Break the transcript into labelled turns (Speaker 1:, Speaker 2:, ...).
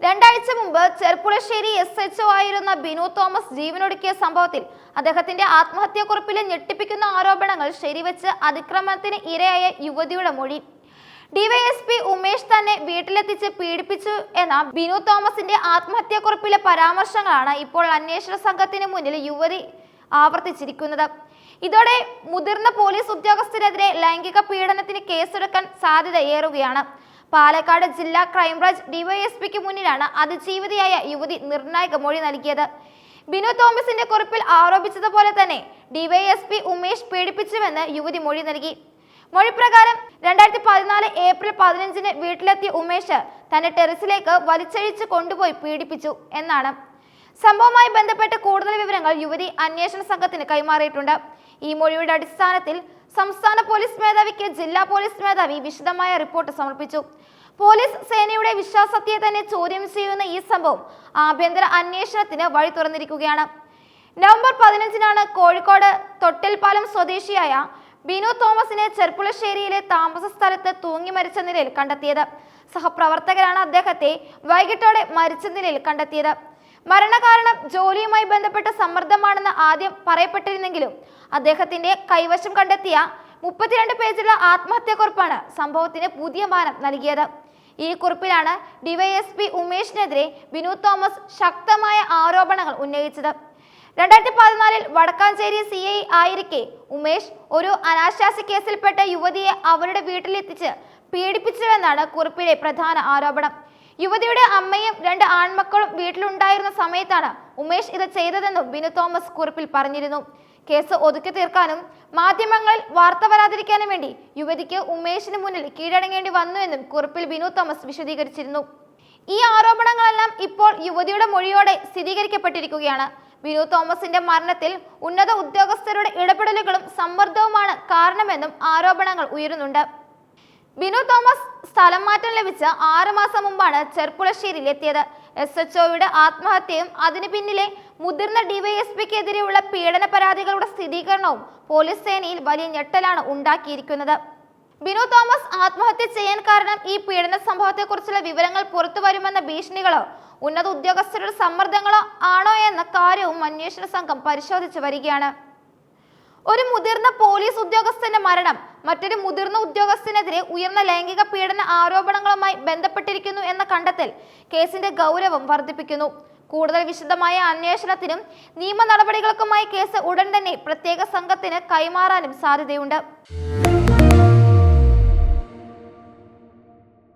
Speaker 1: രണ്ടാഴ്ച മുമ്പ് Cherpulassery S H O ആയിരുന്ന ബിനു തോമസ് ജീവനൊടുക്കിയ സംഭവത്തിൽ അദ്ദേഹത്തിന്റെ ആത്മഹത്യാക്കുറിപ്പിലെ ഞെട്ടിപ്പിക്കുന്ന ആരോപണങ്ങൾ ശരിവെച്ച് അതിക്രമത്തിന് ഇരയായ യുവതിയുടെ മൊഴി. ഡിവൈഎസ്പി ഉമേഷ് തന്നെ വീട്ടിലെത്തിച്ച് പീഡിപ്പിച്ചു എന്ന ബിനു തോമസിന്റെ ആത്മഹത്യാക്കുറിപ്പിലെ പരാമർശങ്ങളാണ് ഇപ്പോൾ അന്വേഷണ സംഘത്തിന് മുന്നിൽ യുവതി ആവർത്തിച്ചിരിക്കുന്നത്. ഇതോടെ മുതിർന്ന പോലീസ് ഉദ്യോഗസ്ഥരെതിരെ ലൈംഗിക പീഡനത്തിന് കേസെടുക്കാൻ സാധ്യതയേറുകയാണ്. പാലക്കാട് ജില്ലാ ക്രൈംബ്രാഞ്ച് ഡിവൈഎസ്പിക്ക് മുന്നിലാണ് അതിജീവിതയായ യുവതി നിർണായക മൊഴി നൽകിയത്. ബിനു തോമസിന്റെ കുറിപ്പിൽ ആരോപിച്ചതുപോലെ തന്നെ ഡിവൈഎസ്പി ഉമേഷ് പീഡിപ്പിച്ചുവെന്ന് യുവതി മൊഴി നൽകി. മൊഴിപ്രകാരം രണ്ടായിരത്തി പതിനാല് ഏപ്രിൽ പതിനഞ്ചിന് വീട്ടിലെത്തിയ ഉമേഷ് തന്നെ ടെറസിലേക്ക് വലിച്ചഴിച്ച് കൊണ്ടുപോയി പീഡിപ്പിച്ചു എന്നാണ്. സംഭവവുമായി ബന്ധപ്പെട്ട് കൂടുതൽ വിവരങ്ങൾ യുവതി അന്വേഷണ സംഘത്തിന് കൈമാറിയിട്ടുണ്ട്. ഈ മൊഴിയുടെ അടിസ്ഥാനത്തിൽ സംസ്ഥാന പോലീസ് മേധാവിക്ക് ജില്ലാ പോലീസ് മേധാവി വിശദമായ റിപ്പോർട്ട് സമർപ്പിച്ചു. പോലീസ് സേനയുടെ വിശ്വാസത്തെ തന്നെ ചോദ്യം ചെയ്യുന്ന ഈ സംഭവം ആഭ്യന്തര അന്വേഷണത്തിന് വഴി തുറന്നിരിക്കുകയാണ്. നവംബർ പതിനഞ്ചിനാണ് കോഴിക്കോട് തൊട്ടിൽപ്പാലം സ്വദേശിയായ ബിനു തോമസിനെ ചെർപ്പുളശ്ശേരിയിലെ താമസ സ്ഥലത്ത് തൂങ്ങി മരിച്ച നിലയിൽ കണ്ടെത്തിയത്. സഹപ്രവർത്തകരാണ് അദ്ദേഹത്തെ വൈകിട്ടോടെ മരിച്ച നിലയിൽ കണ്ടെത്തിയത്. മരണകാരണം ജോലിയുമായി ബന്ധപ്പെട്ട സമ്മർദ്ദമാണെന്ന് ആദ്യം പറയപ്പെട്ടിരുന്നെങ്കിലും അദ്ദേഹത്തിന്റെ കൈവശം കണ്ടെത്തിയ മുപ്പത്തിരണ്ട് പേജുള്ള ആത്മഹത്യാക്കുറിപ്പാണ് സംഭവത്തിന് പുതിയ മാനം നൽകിയത്. ഈ കുറിപ്പിലാണ് ഡിവൈഎസ്പി ഉമേഷിനെതിരെ ബിനു തോമസ് ശക്തമായ ആരോപണങ്ങൾ ഉന്നയിച്ചത്. രണ്ടായിരത്തി പതിനാലിൽ വടക്കാഞ്ചേരി സി ഐ ആയിരിക്കെ ഉമേഷ് ഒരു അനാശാസ്യ കേസിൽപ്പെട്ട യുവതിയെ അവരുടെ വീട്ടിലെത്തിച്ച് പീഡിപ്പിച്ചുവെന്നാണ് കുറിപ്പിലെ പ്രധാന ആരോപണം. യുവതിയുടെ അമ്മയും രണ്ട് ആൺമക്കളും വീട്ടിലുണ്ടായിരുന്ന സമയത്താണ് ഉമേഷ് ഇത് ചെയ്തതെന്നും ബിനു തോമസ് കുറിപ്പിൽ പറഞ്ഞിരുന്നു. കേസ് ഒതുക്കി തീർക്കാനും മാധ്യമങ്ങളിൽ വാർത്ത വരാതിരിക്കാനും വേണ്ടി യുവതിക്ക് ഉമേഷിന് മുന്നിൽ കീഴടങ്ങേണ്ടി വന്നുവെന്നും കുറിപ്പിൽ ബിനു തോമസ് വിശദീകരിച്ചിരുന്നു. ഈ ആരോപണങ്ങളെല്ലാം ഇപ്പോൾ യുവതിയുടെ മൊഴിയോടെ സ്ഥിരീകരിക്കപ്പെട്ടിരിക്കുകയാണ്. ബിനു തോമസിന്റെ മരണത്തിൽ ഉന്നത ഉദ്യോഗസ്ഥരുടെ ഇടപെടലുകളും സമ്മർദ്ദവുമാണ് കാരണമെന്നും ആരോപണങ്ങൾ ഉയരുന്നുണ്ട്. ബിനു തോമസ് സ്ഥലം മാറ്റം ലഭിച്ച ആറ് മാസം മുമ്പാണ് ചെർപ്പുളശ്ശേരിയിൽ എത്തിയത് എസ് എച്ച് ഒയുടെ ആത്മഹത്യയും അതിനു പിന്നിലെ മുതിർന്ന ഡിവൈഎസ്പിക്കെതിരെയുള്ള പീഡന പരാതികളുടെ സ്ഥിരീകരണവും പോലീസ് സേനയിൽ വലിയ ഞെട്ടലാണ് ഉണ്ടാക്കിയിരിക്കുന്നത്. ബിനു തോമസ് ആത്മഹത്യ ചെയ്യാൻ കാരണം ഈ പീഡന സംഭവത്തെക്കുറിച്ചുള്ള വിവരങ്ങൾ പുറത്തു വരുമെന്ന ഭീഷണികളോ ഉന്നത ഉദ്യോഗസ്ഥരുടെ സമ്മർദ്ദങ്ങളോ ആണോ എന്ന കാര്യവും അന്വേഷണ സംഘം പരിശോധിച്ചു വരികയാണ്. ഒരു മുതിർന്ന പോലീസ് ഉദ്യോഗസ്ഥന്റെ മരണം മറ്റൊരു മുതിർന്ന ഉദ്യോഗസ്ഥനെതിരെ ഉയർന്ന ലൈംഗിക പീഡന ആരോപണങ്ങളുമായി ബന്ധപ്പെട്ടിരിക്കുന്നു എന്ന കണ്ടെത്തൽ കേസിന്റെ ഗൗരവം വർദ്ധിപ്പിക്കുന്നു. കൂടുതൽ വിശദമായ അന്വേഷണത്തിനും നിയമ നടപടികൾക്കുമായി കേസ് ഉടൻ തന്നെ പ്രത്യേക സംഘത്തിന് കൈമാറാനും സാധ്യതയുണ്ട്.